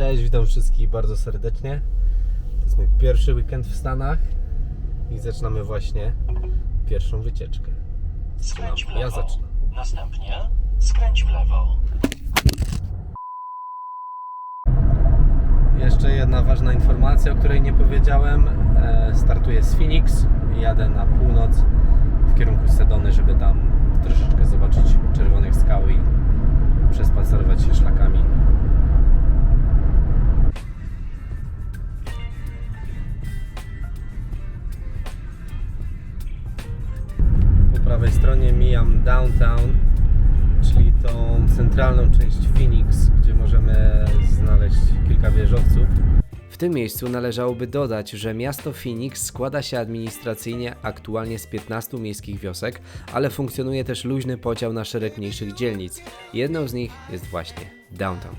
Cześć, witam wszystkich bardzo serdecznie. To jest mój pierwszy weekend w Stanach i zaczynamy właśnie pierwszą wycieczkę. Skręć w lewo. Ja zaczynam. Następnie skręć w lewo. Jeszcze jedna ważna informacja, o której nie powiedziałem. E, Startuję z Phoenix i jadę na północ w kierunku Sedony, żeby tam troszeczkę zobaczyć czerwonych skał i przespacerować się szlakami. Prawej stronie mijam downtown, czyli tą centralną część Phoenix, gdzie możemy znaleźć kilka wieżowców. W tym miejscu należałoby dodać, że miasto Phoenix składa się administracyjnie aktualnie z 15 miejskich wiosek, ale funkcjonuje też luźny podział na szereg mniejszych dzielnic. Jedną z nich jest właśnie downtown.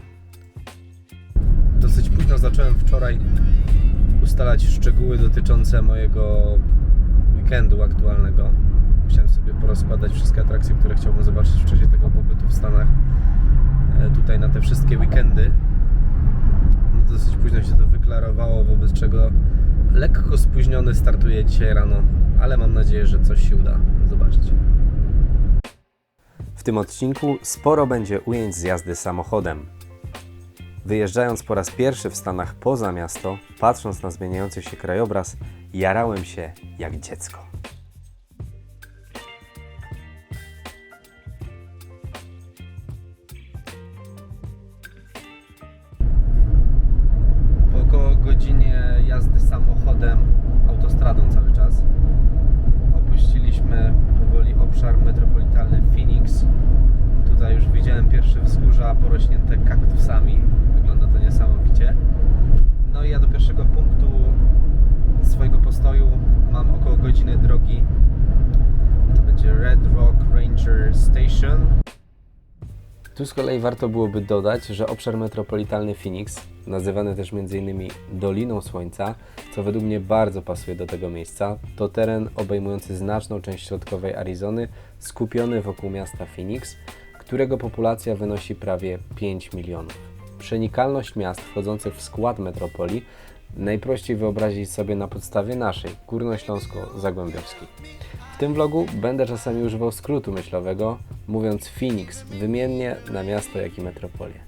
Dosyć późno zacząłem wczoraj ustalać szczegóły dotyczące mojego weekendu aktualnego. Musiałem sobie porozkładać wszystkie atrakcje, które chciałbym zobaczyć w czasie tego pobytu w Stanach. e, Tutaj na te wszystkie weekendy. No, Dosyć późno się to wyklarowało, wobec czego lekko spóźniony startuję dzisiaj rano, ale mam nadzieję, że coś się uda zobaczyć. W tym odcinku sporo będzie ujęć z jazdy samochodem. Wyjeżdżając po raz pierwszy w Stanach poza miasto, patrząc na zmieniający się krajobraz, jarałem się jak dziecko. Warto byłoby dodać, że obszar metropolitalny Phoenix, nazywany też m.in. Doliną Słońca, co według mnie bardzo pasuje do tego miejsca, to teren obejmujący znaczną część środkowej Arizony, skupiony wokół miasta Phoenix, którego populacja wynosi prawie 5 milionów. Przenikalność miast wchodzących w skład metropolii najprościej wyobrazić sobie na podstawie naszej, górnośląsko-zagłębiowskiej. Tym vlogu będę czasami używał skrótu myślowego, mówiąc Phoenix wymiennie na miasto jak i metropolię.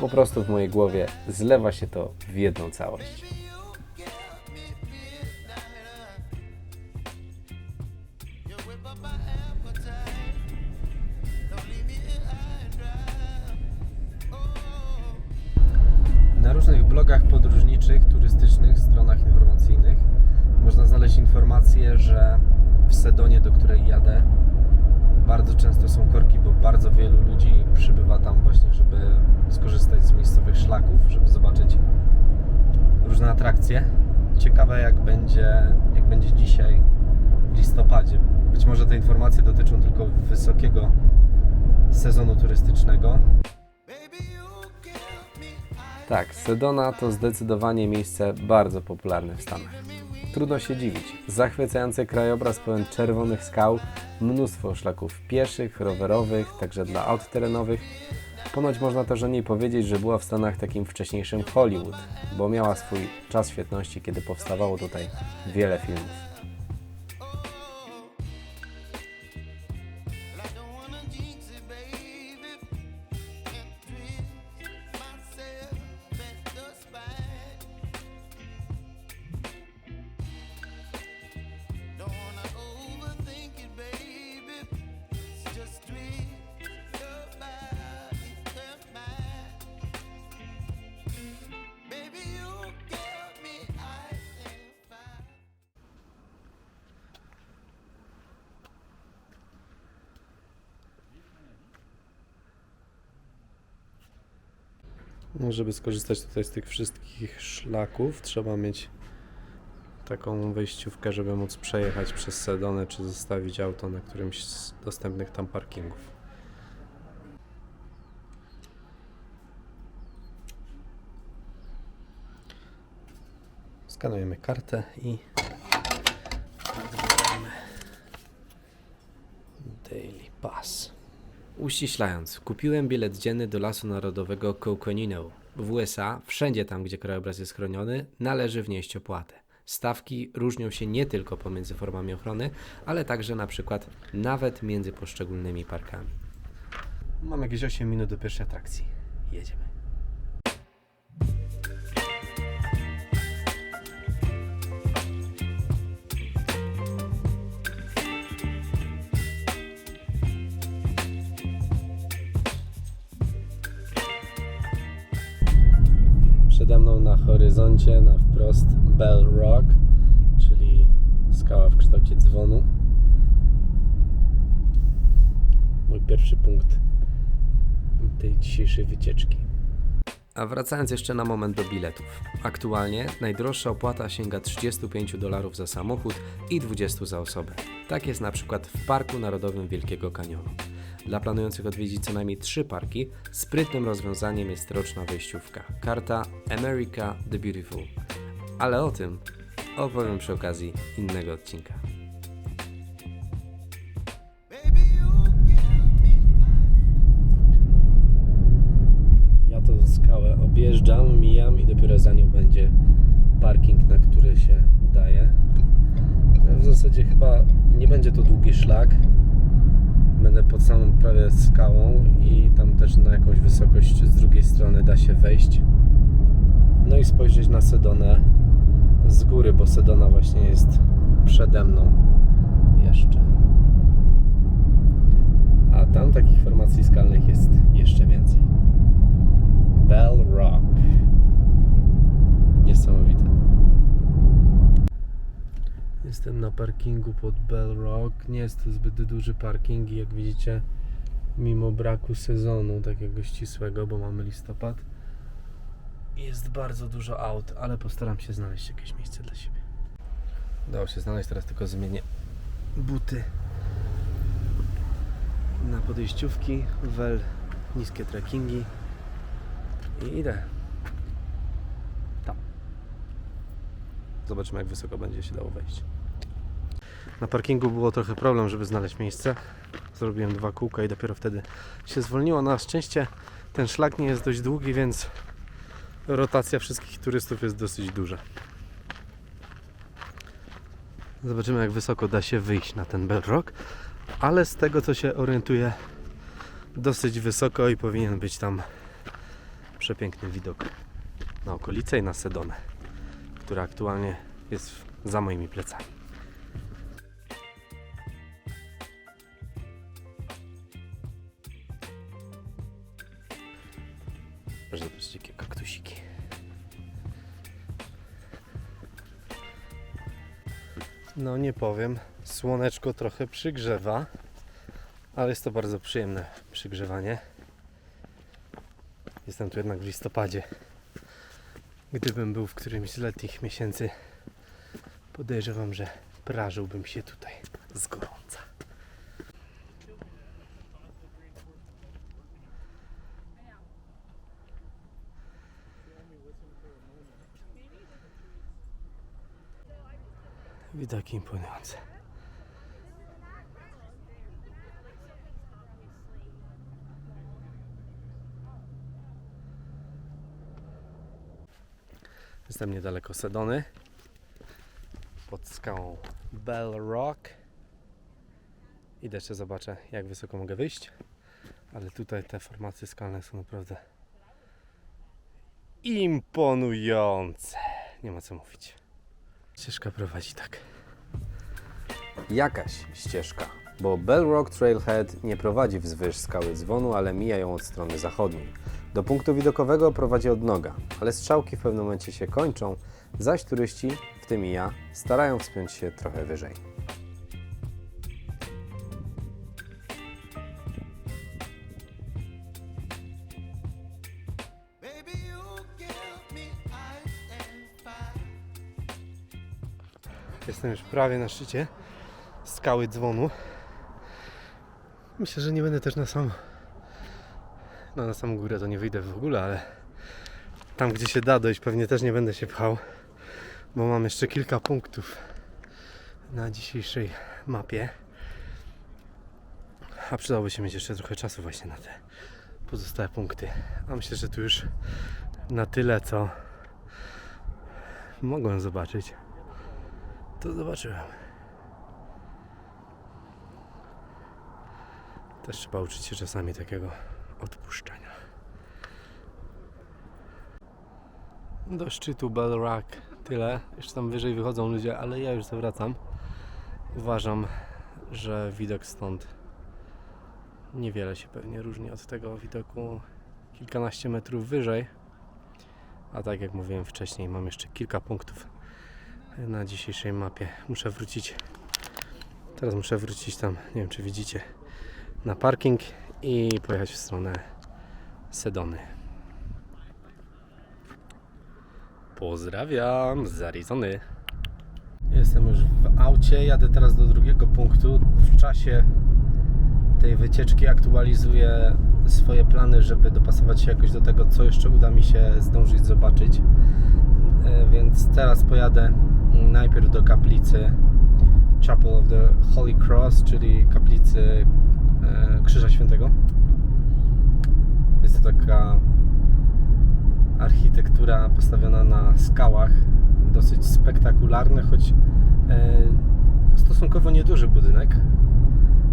Po prostu w mojej głowie zlewa się to w jedną całość. Na różnych blogach podróżniczych, turystycznych, stronach informacyjnych można znaleźć informacje, że w Sedonie, do której jadę, bardzo często są korki, bo bardzo wielu ludzi przybywa tam właśnie, żeby skorzystać z miejscowych szlaków, żeby zobaczyć różne atrakcje. Ciekawe jak będzie, jak będzie dzisiaj w listopadzie. Być może te informacje dotyczą tylko wysokiego sezonu turystycznego, Tak, Sedona to zdecydowanie miejsce bardzo popularne w Stanach. Trudno się dziwić. Zachwycający krajobraz pełen czerwonych skał, mnóstwo szlaków pieszych, rowerowych, także dla aut terenowych. Ponoć można też o niej powiedzieć, że była w Stanach takim wcześniejszym Hollywood, bo miała swój czas świetności, kiedy powstawało tutaj wiele filmów. Skorzystać tutaj z tych wszystkich szlaków, trzeba mieć taką wejściówkę, żeby móc przejechać przez Sedonę, czy zostawić auto na którymś z dostępnych tam parkingów. Skanujemy kartę i Daily Pass. Uściślając, kupiłem bilet dzienny do Lasu Narodowego Coconino. W USA, wszędzie tam, gdzie krajobraz jest chroniony, należy wnieść opłatę. Stawki różnią się nie tylko pomiędzy formami ochrony, ale także na przykład nawet między poszczególnymi parkami. Mam jakieś 8 minut do pierwszej atrakcji. Jedziemy. Horyzoncie, na wprost Bell Rock, czyli skała w kształcie dzwonu. Mój pierwszy punkt tej dzisiejszej wycieczki. A wracając jeszcze na moment do biletów. Aktualnie najdroższa opłata sięga 35 dolarów za samochód i 20 za osobę. Tak jest na przykład w Parku Narodowym Wielkiego Kanionu. Dla planujących odwiedzić co najmniej trzy parki, sprytnym rozwiązaniem jest roczna wejściówka. Karta America the Beautiful. Ale o tym opowiem przy okazji innego odcinka. Ja tą skałę objeżdżam, mijam i dopiero za nią będzie parking, na który się daje. W zasadzie chyba nie będzie to długi szlak. Będę pod samą prawie skałą i tam też na jakąś wysokość z drugiej strony da się wejść. No i spojrzeć na Sedonę z góry, bo Sedona właśnie jest przede mną jeszcze. A tam takich formacji skalnych jest jeszcze więcej. Bell Rock. Niesamowite. Jestem na parkingu pod Bell Rock. Nie jest to zbyt duży parking i jak widzicie, mimo braku sezonu takiego ścisłego, bo mamy listopad, jest bardzo dużo aut, ale postaram się znaleźć jakieś miejsce dla siebie. Udało się znaleźć, teraz tylko zmienię buty na podejściówki, wel niskie trekkingi i idę tam. Zobaczymy jak wysoko będzie się dało wejść. Na parkingu było trochę problem, żeby znaleźć miejsce. Zrobiłem dwa kółka i dopiero wtedy się zwolniło. Na szczęście ten szlak nie jest dość długi, więc rotacja wszystkich turystów jest dosyć duża. Zobaczymy jak wysoko da się wyjść na ten Bell Rock, ale z tego co się orientuję dosyć wysoko i powinien być tam przepiękny widok na okolice i na Sedonę, która aktualnie jest za moimi plecami. Powiem, słoneczko trochę przygrzewa, ale jest to bardzo przyjemne przygrzewanie. Jestem tu jednak w listopadzie. Gdybym był w którymś z letnich miesięcy, podejrzewam, że prażyłbym się tutaj z gorąca. Widoki imponujące. Jestem niedaleko Sedony. Pod skałą Bell Rock. Idę jeszcze zobaczę, jak wysoko mogę wyjść. Ale tutaj te formacje skalne są naprawdę imponujące. Nie ma co mówić. Ścieżka prowadzi tak. Jakaś ścieżka, bo Bell Rock Trailhead nie prowadzi wzwyż skały dzwonu, ale mija ją od strony zachodniej. Do punktu widokowego prowadzi odnoga, ale strzałki w pewnym momencie się kończą, zaś turyści, w tym i ja, starają wspiąć się trochę wyżej. Jestem już prawie na szczycie skały dzwonu. Myślę, że nie będę też na sam. No na samą górę to nie wyjdę w ogóle, ale tam gdzie się da dojść pewnie też nie będę się pchał, bo mam jeszcze kilka punktów na dzisiejszej mapie. A przydałoby się mieć jeszcze trochę czasu właśnie na te pozostałe punkty. A myślę, że tu już na tyle, co mogłem zobaczyć, to zobaczyłem. Też trzeba uczyć się czasami takiego odpuszczenia. Do szczytu Bell Rock tyle. Jeszcze tam wyżej wychodzą ludzie, ale ja już zawracam. Uważam, że widok stąd niewiele się pewnie różni od tego widoku kilkanaście metrów wyżej. A tak jak mówiłem wcześniej, mam jeszcze kilka punktów na dzisiejszej mapie. Muszę wrócić. Teraz muszę wrócić tam, nie wiem czy widzicie, na parking i pojechać w stronę Sedony. Pozdrawiam z Arizony. Jestem już w aucie, jadę teraz do drugiego punktu. W czasie tej wycieczki aktualizuję swoje plany, żeby dopasować się jakoś do tego, co jeszcze uda mi się zdążyć zobaczyć. E, Więc teraz pojadę najpierw do kaplicy Chapel of the Holy Cross, czyli kaplicy e, Krzyża Świętego. Jest to taka architektura postawiona na skałach, dosyć spektakularny, choć e, stosunkowo nieduży budynek,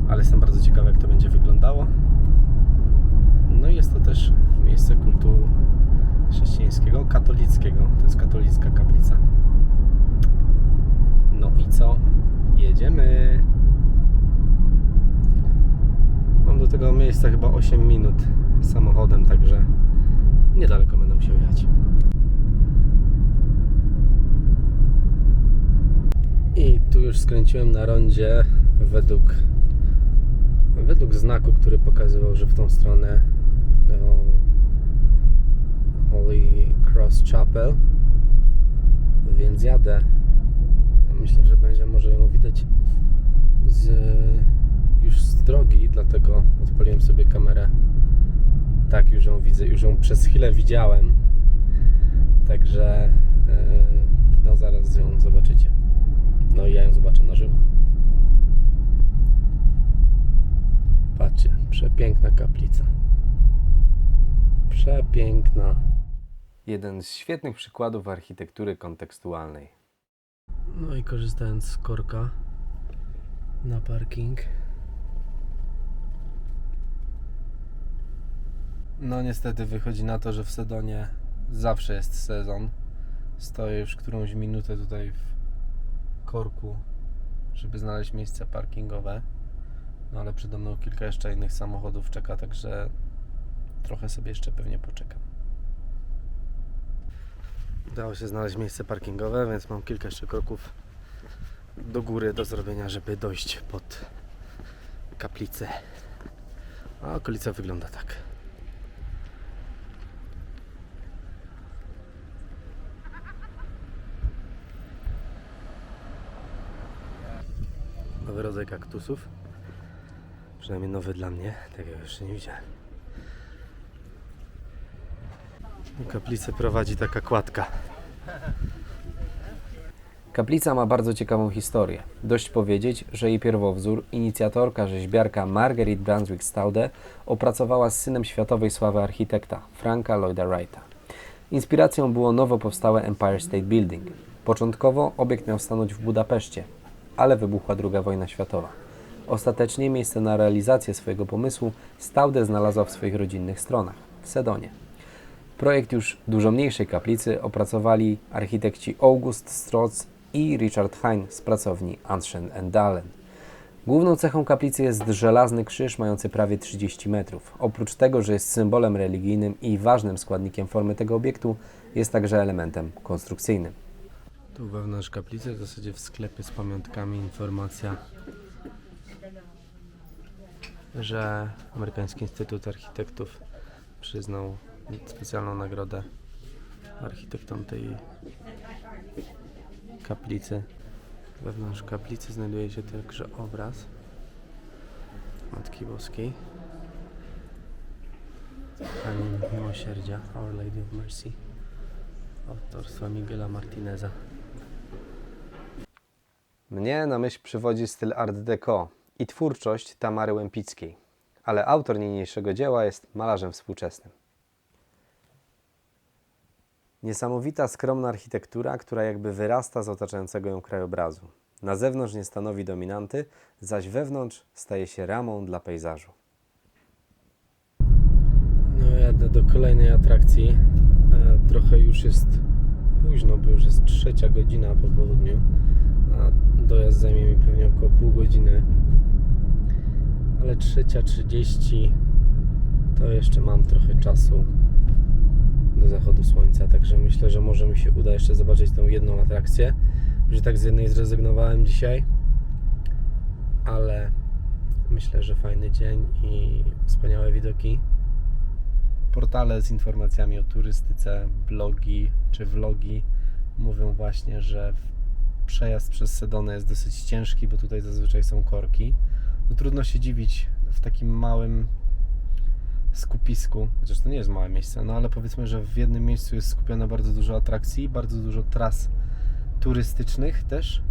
ale jestem bardzo ciekawy, jak to będzie wyglądało. No i jest to też miejsce kultu chrześcijańskiego, katolickiego. To jest katolicka kaplica. No i co? Jedziemy. Mam do tego miejsca chyba 8 minut samochodem, także niedaleko będę musiał jechać. I tu już skręciłem na rondzie według według znaku, który pokazywał, że w tą stronę do Holy Cross Chapel. Więc jadę. Myślę, że będzie może ją widać z, już z drogi, dlatego odpaliłem sobie kamerę. Tak, już ją widzę, już ją przez chwilę widziałem. Także yy, no zaraz ją zobaczycie. No i ja ją zobaczę na żywo. Patrzcie, przepiękna kaplica. Przepiękna. Jeden z świetnych przykładów architektury kontekstualnej. No i korzystając z korka na parking. No niestety wychodzi na to, że w Sedonie zawsze jest sezon. Stoję już którąś minutę tutaj w korku, żeby znaleźć miejsce parkingowe. No ale przede mną kilka jeszcze innych samochodów czeka, także trochę sobie jeszcze pewnie poczekam. Udało się znaleźć miejsce parkingowe, więc mam kilka jeszcze kroków do góry do zrobienia, żeby dojść pod kaplicę. A okolica wygląda tak. Nowy rodzaj kaktusów. Przynajmniej nowy dla mnie. Takiego jeszcze nie widziałem. Do kaplicy prowadzi taka kładka. Kaplica ma bardzo ciekawą historię. Dość powiedzieć, że jej pierwowzór, inicjatorka rzeźbiarka Marguerite Brunswick Staude, opracowała z synem światowej sławy architekta Franka Lloyda Wrighta. Inspiracją było nowo powstałe Empire State Building. Początkowo obiekt miał stanąć w Budapeszcie, ale wybuchła II wojna światowa. Ostatecznie miejsce na realizację swojego pomysłu Staude znalazła w swoich rodzinnych stronach, w Sedonie. Projekt już dużo mniejszej kaplicy opracowali architekci August Strotz i Richard Hein z pracowni Anschen Dahlen. Główną cechą kaplicy jest żelazny krzyż mający prawie 30 metrów. Oprócz tego, że jest symbolem religijnym i ważnym składnikiem formy tego obiektu, jest także elementem konstrukcyjnym. Tu wewnątrz kaplicy, w zasadzie w sklepie z pamiątkami, informacja, że Amerykański Instytut Architektów przyznał specjalną nagrodę architektom tej kaplicy. Wewnątrz kaplicy znajduje się także obraz Matki Boskiej. Pani Miłosierdzia, Our Lady of Mercy, autorstwa Miguela Martineza. Mnie na myśl przywodzi styl Art Deco i twórczość Tamary Łępickiej, ale autor niniejszego dzieła jest malarzem współczesnym. Niesamowita, skromna architektura, która jakby wyrasta z otaczającego ją krajobrazu. Na zewnątrz nie stanowi dominanty, zaś wewnątrz staje się ramą dla pejzażu. No jadę do kolejnej atrakcji. E, trochę już jest późno, bo już jest trzecia godzina po południu, a dojazd zajmie mi pewnie około pół godziny. Ale trzecia 30 to jeszcze mam trochę czasu do zachodu słońca, także myślę, że może mi się uda jeszcze zobaczyć tą jedną atrakcję. Że tak z jednej zrezygnowałem dzisiaj, ale myślę, że fajny dzień i wspaniałe widoki portale z informacjami o turystyce, blogi czy vlogi mówią właśnie, że przejazd przez Sedonę jest dosyć ciężki, bo tutaj zazwyczaj są korki. No trudno się dziwić w takim małym skupisku, chociaż to nie jest małe miejsce, no ale powiedzmy, że w jednym miejscu jest skupione bardzo dużo atrakcji, bardzo dużo tras turystycznych też.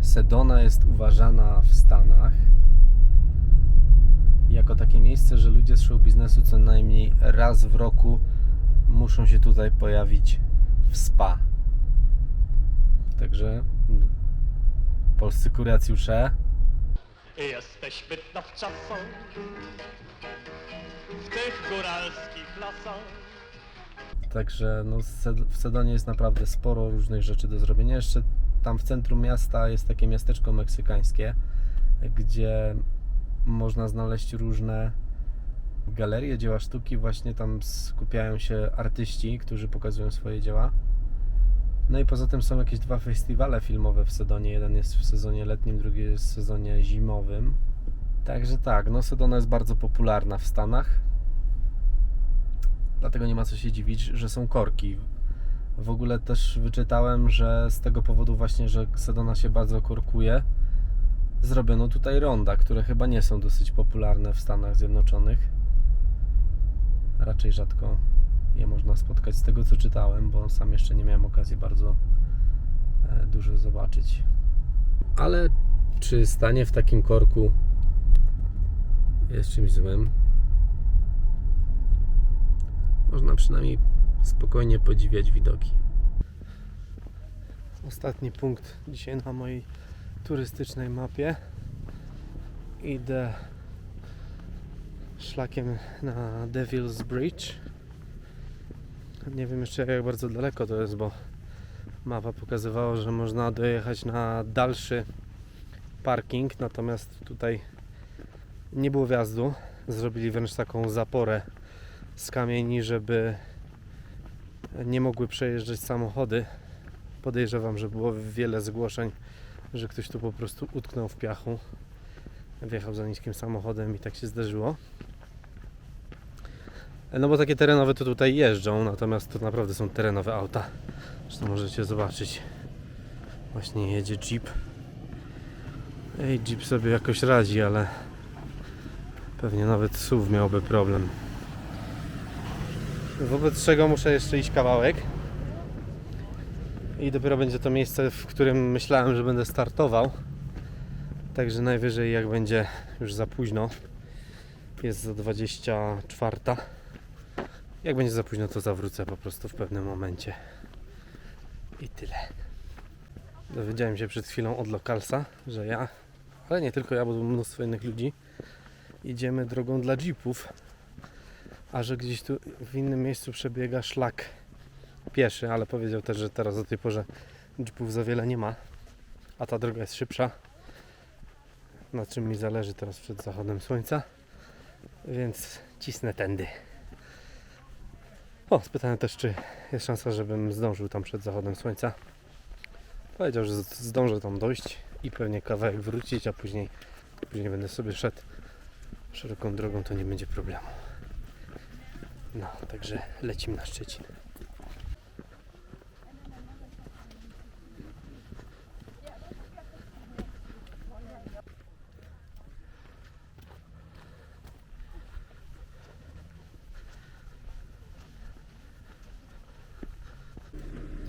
Sedona jest uważana w Stanach jako takie miejsce, że ludzie z show biznesu co najmniej raz w roku muszą się tutaj pojawić w spa. Także mm, polscy kuracjusze Jesteśmy dowczasą w tych góralskich lasach. Także no, w Sedonie jest naprawdę sporo różnych rzeczy do zrobienia. Jeszcze tam w centrum miasta jest takie miasteczko meksykańskie, gdzie można znaleźć różne galerie, dzieła sztuki. Właśnie tam skupiają się artyści, którzy pokazują swoje dzieła. No i poza tym są jakieś dwa festiwale filmowe w Sedonie. Jeden jest w sezonie letnim, drugi jest w sezonie zimowym. Także tak, no Sedona jest bardzo popularna w Stanach. Dlatego nie ma co się dziwić, że są korki. W ogóle też wyczytałem, że z tego powodu właśnie, że Sedona się bardzo korkuje, zrobiono tutaj ronda, które chyba nie są dosyć popularne w Stanach Zjednoczonych. Raczej rzadko je można spotkać z tego co czytałem, bo sam jeszcze nie miałem okazji bardzo e, dużo zobaczyć. Ale czy stanie w takim korku jest czymś złym? Można przynajmniej spokojnie podziwiać widoki. Ostatni punkt dzisiaj na mojej turystycznej mapie. Idę szlakiem na Devil's Bridge. Nie wiem jeszcze jak bardzo daleko to jest, bo mapa pokazywała, że można dojechać na dalszy parking, natomiast tutaj nie było wjazdu. Zrobili wręcz taką zaporę z kamieni, żeby nie mogły przejeżdżać samochody. Podejrzewam, że było wiele zgłoszeń, że ktoś tu po prostu utknął w piachu, wjechał za niskim samochodem i tak się zdarzyło. No bo takie terenowe to tutaj jeżdżą, natomiast to naprawdę są terenowe auta. Zresztą możecie zobaczyć. Właśnie jedzie Jeep. Ej, Jeep sobie jakoś radzi, ale pewnie nawet SUV miałby problem. Wobec czego muszę jeszcze iść kawałek. I dopiero będzie to miejsce, w którym myślałem, że będę startował. Także najwyżej jak będzie już za późno. Jest za 24. Jak będzie za późno, to zawrócę po prostu w pewnym momencie. I tyle. Dowiedziałem się przed chwilą od lokalsa, że ja, ale nie tylko ja, bo mnóstwo innych ludzi, idziemy drogą dla jeepów a że gdzieś tu w innym miejscu przebiega szlak pieszy, ale powiedział też, że teraz o tej porze jeepów za wiele nie ma, a ta droga jest szybsza, na czym mi zależy teraz przed zachodem słońca, więc cisnę tędy. O, spytałem też, czy jest szansa, żebym zdążył tam przed zachodem słońca. Powiedział, że zdążę tam dojść i pewnie kawałek wrócić, a później, później będę sobie szedł szeroką drogą, to nie będzie problemu. No, także lecimy na Szczecin.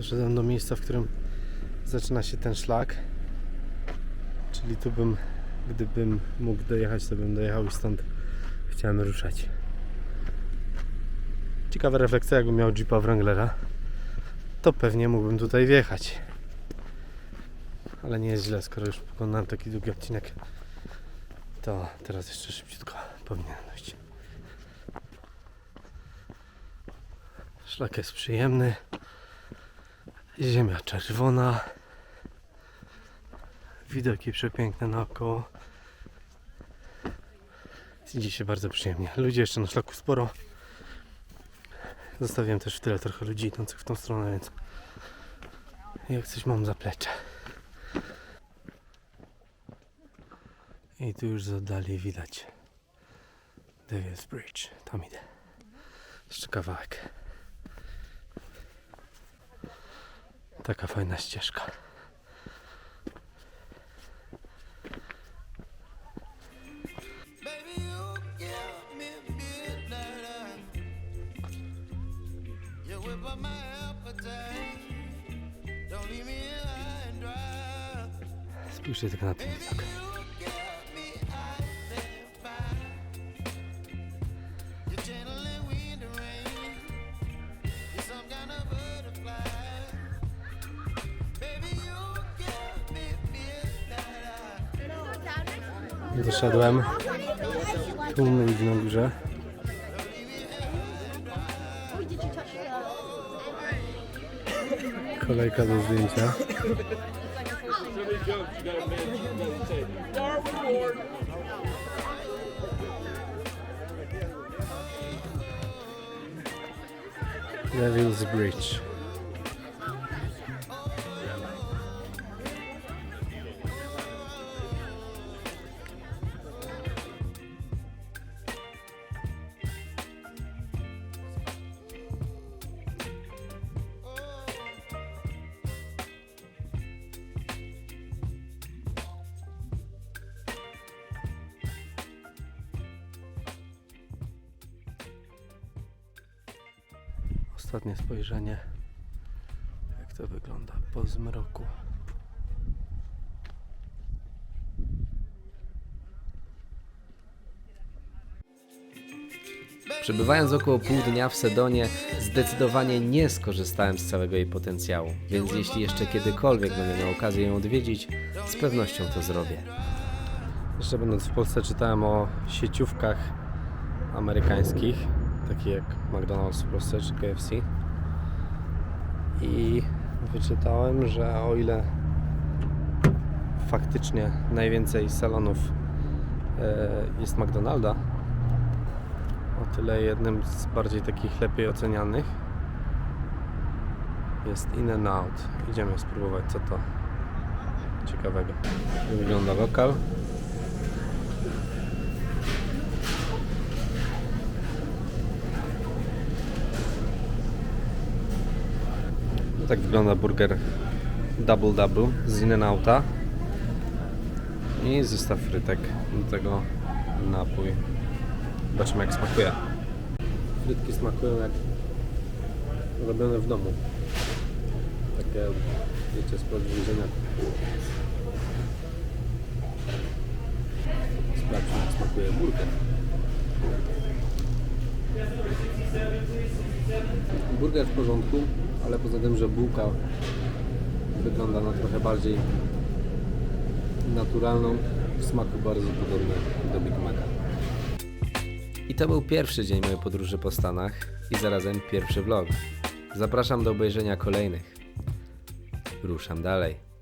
Doszedłem do miejsca, w którym zaczyna się ten szlak. Czyli tu bym, gdybym mógł dojechać, to bym dojechał i stąd chciałem ruszać. Ciekawa refleksja, jakbym miał Jeepa Wranglera, to pewnie mógłbym tutaj wjechać. Ale nie jest źle, skoro już pokonałem taki długi odcinek, to teraz jeszcze szybciutko powinien dojść. Szlak jest przyjemny. Ziemia czerwona. Widoki przepiękne naokoło. Idzie się bardzo przyjemnie. Ludzi jeszcze na szlaku sporo. Zostawiłem też w tyle trochę ludzi idących w tą stronę, więc jak coś mam zaplecze. I tu już z oddali widać Devil's Bridge. Tam idę. Jeszcze kawałek. High and dry. Spójrzcie tylko na ten widok. Doszedłem. Tłumy ludzi na górze. Kolejka do zdjęcia. Devil's Bridge. Ostatnie spojrzenie. Jak to wygląda po zmroku. Przebywając około pół dnia w Sedonie, zdecydowanie nie skorzystałem z całego jej potencjału, więc jeśli jeszcze kiedykolwiek będę miał okazję ją odwiedzić, z pewnością to zrobię. Jeszcze będąc w Polsce czytałem o sieciówkach amerykańskich, takich jak McDonald's w Polsce czy KFC. I wyczytałem, że o ile faktycznie najwięcej salonów e, jest McDonalda, o tyle jednym z bardziej takich lepiej ocenianych jest In n Out. Idziemy spróbować co to ciekawego. Wygląda lokal. Tak wygląda burger Double Double z In n Outa. I zestaw frytek. Do tego napój. Zobaczymy jak smakuje. Frytki smakują jak robione w domu. Takie, wiecie, spod więzienia. Sprawdźmy jak smakuje burger. Burger w porządku, ale poza tym, że bułka wygląda na trochę bardziej naturalną, w smaku bardzo podobny do Big Maca. I to był pierwszy dzień mojej podróży po Stanach i zarazem pierwszy vlog. Zapraszam do obejrzenia kolejnych. Ruszam dalej.